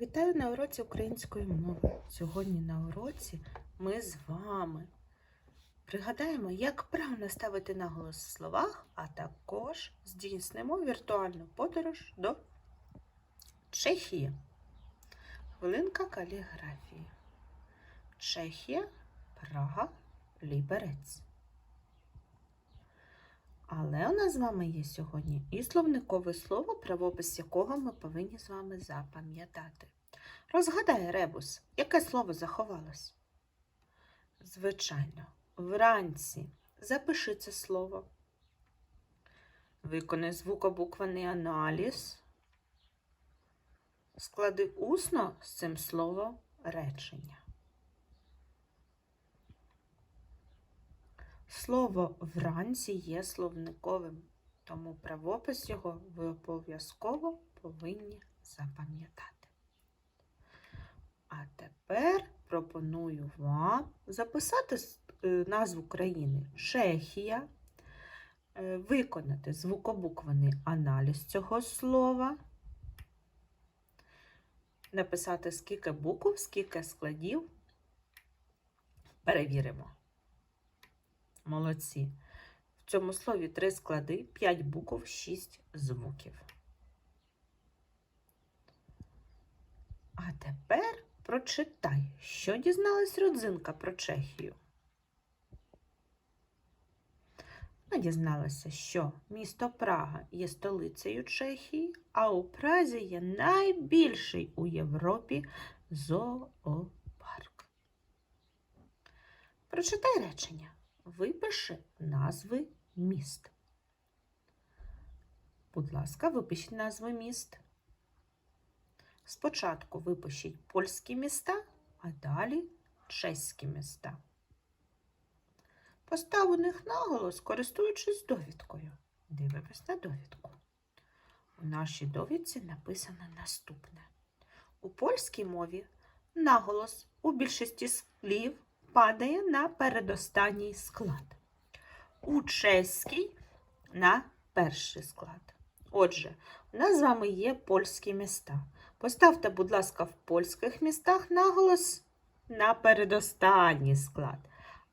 Вітаю на уроці української мови. Сьогодні на уроці ми з вами пригадаємо, як правильно ставити наголос в словах, а також здійснимо віртуальну подорож до Чехії. Хвилинка каліграфії. Чехія, Прага, Ліберець. Але у нас з вами є сьогодні і словникове слово, правопис якого ми повинні з вами запам'ятати. Розгадай ребус, яке слово заховалось? Звичайно, вранці. Запиши це слово. Виконай звукобуквений аналіз. Склади усно з цим словом речення. Слово вранці є словниковим, тому правопис його ви обов'язково повинні запам'ятати. А тепер пропоную вам записати е, назву країни Чехія, е, виконати звукобуквений аналіз цього слова, написати скільки букв, скільки складів. Перевіримо. Молодці. В цьому слові три склади, 5 букв, 6 звуків. А тепер прочитай, що дізналась родзинка про Чехію. Вона дізналася, що місто Прага є столицею Чехії, а у Празі є найбільший у Європі зоопарк. Прочитай речення. Випиши назви міст. Будь ласка, випишіть назви міст. Спочатку випишіть польські міста, а далі чеські міста. Постав у них наголос, користуючись довідкою. Дивимось на довідку. У нашій довідці написано наступне. У польській мові наголос у більшості слів падає на передостанній склад. У чеській на перший склад. Отже, у нас з вами є польські міста. Поставте, будь ласка, в польських містах наголос на передостанній склад,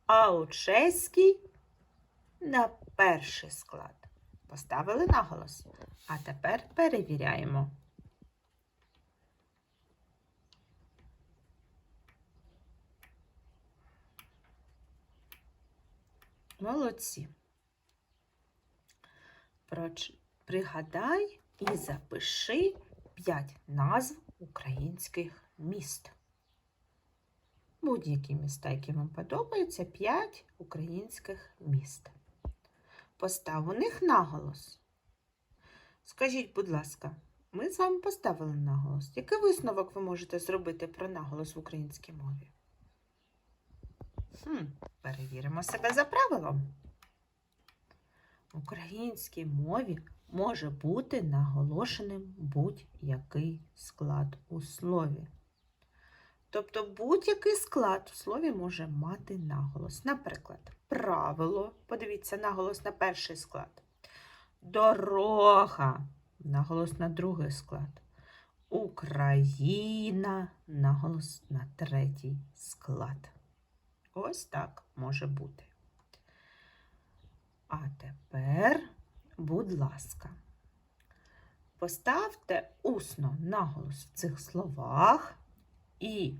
а у чеській на перший склад. Поставили наголос. А тепер перевіряємо. Молодці. Пригадай і запиши 5 назв українських міст. Будь-які міста, які вам подобаються, 5 українських міст. Постав у них наголос. Скажіть, будь ласка, ми з вами поставили наголос. Який висновок ви можете зробити про наголос в українській мові? Хм, перевіримо себе за правилом. В українській мові може бути наголошеним будь-який склад у слові. Тобто будь-який склад у слові може мати наголос. Наприклад, правило, подивіться, наголос на перший склад. Дорога, наголос на другий склад. Україна, наголос на третій склад. Ось так може бути. А тепер, будь ласка, поставте усно наголос в цих словах і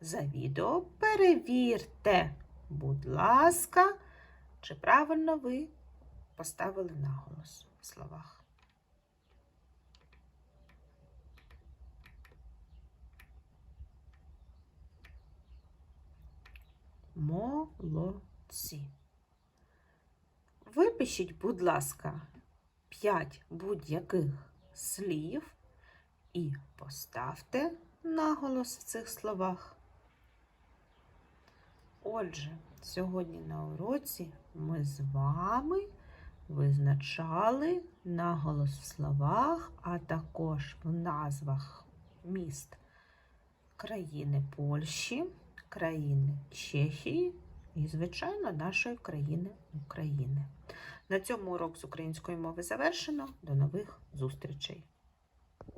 за відео перевірте, будь ласка, чи правильно ви поставили наголос в словах. Молодці. Випишіть, будь ласка, 5 будь-яких слів і поставте наголос в цих словах. Отже, сьогодні на уроці ми з вами визначали наголос в словах, а також в назвах міст країни Польщі країни Чехії і, звичайно, нашої країни України. На цьому урок з української мови завершено. До нових зустрічей!